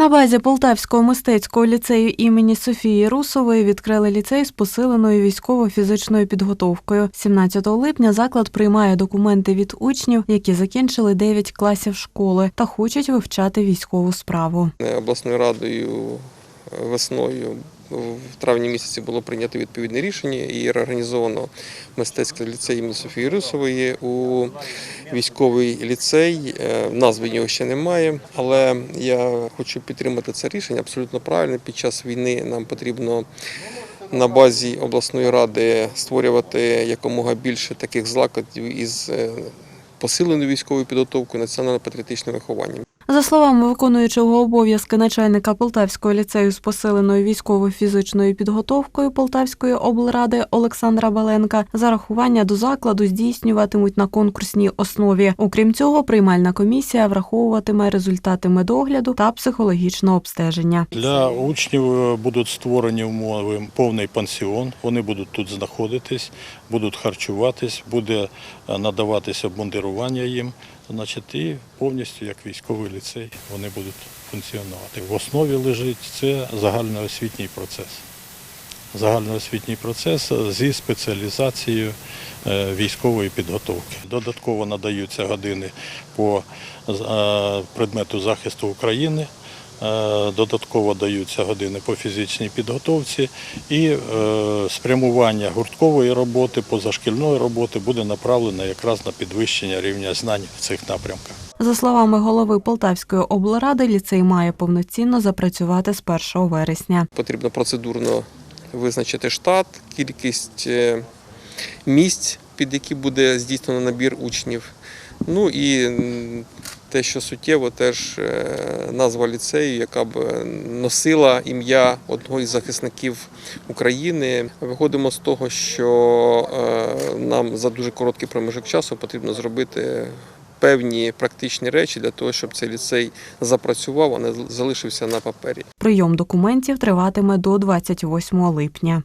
На базі Полтавського мистецького ліцею імені Софії Русової відкрили ліцей з посиленою військово-фізичною підготовкою. 17 липня заклад приймає документи від учнів, які закінчили 9 класів школи та хочуть вивчати військову справу. обласною радою весною в травні місяці було прийнято відповідне рішення і реорганізовано мистецький ліцей імені Софії Русової у військовий ліцей. Е, Назви його ще немає, але я хочу підтримати це рішення абсолютно правильно. Під час війни нам потрібно на базі обласної ради створювати якомога більше таких закладів із е, посиленою військовою підготовкою, національно-патріотичним вихованням. За словами виконуючого обов'язки начальника Полтавського ліцею з посиленою військово-фізичною підготовкою Полтавської облради Олександра Баленка, зарахування до закладу здійснюватимуть на конкурсній основі. Окрім цього, приймальна комісія враховуватиме результати медогляду та психологічного обстеження. Для учнів е, будуть створені умови повний пансіон. Вони будуть тут знаходитись, будуть харчуватись, буде е, надаватися обмундирування їм. Значить, і повністю як військовий ліцей вони будуть функціонувати. В основі лежить це загальноосвітній процес. Загальноосвітній процес зі спеціалізацією е, військової підготовки. Додатково надаються години по е, предмету захисту України. Е, Додатково даються години по фізичній підготовці і спрямування гурткової роботи, позашкільної роботи буде направлено якраз на підвищення рівня знань в цих напрямках. За словами голови Полтавської облради, ліцей має повноцінно запрацювати з 1 вересня. Потрібно процедурно визначити штат, кількість е, місць, під які буде здійснено набір учнів. Ну і те, що суттєво, теж е, назва ліцею, яка б е, носила ім'я одного із захисників України. Виходимо з того, що нам за дуже короткий проміжок часу потрібно зробити. Певні практичні речі для того, щоб цей ліцей запрацював, а не залишився на папері. Прийом документів триватиме до 28 липня.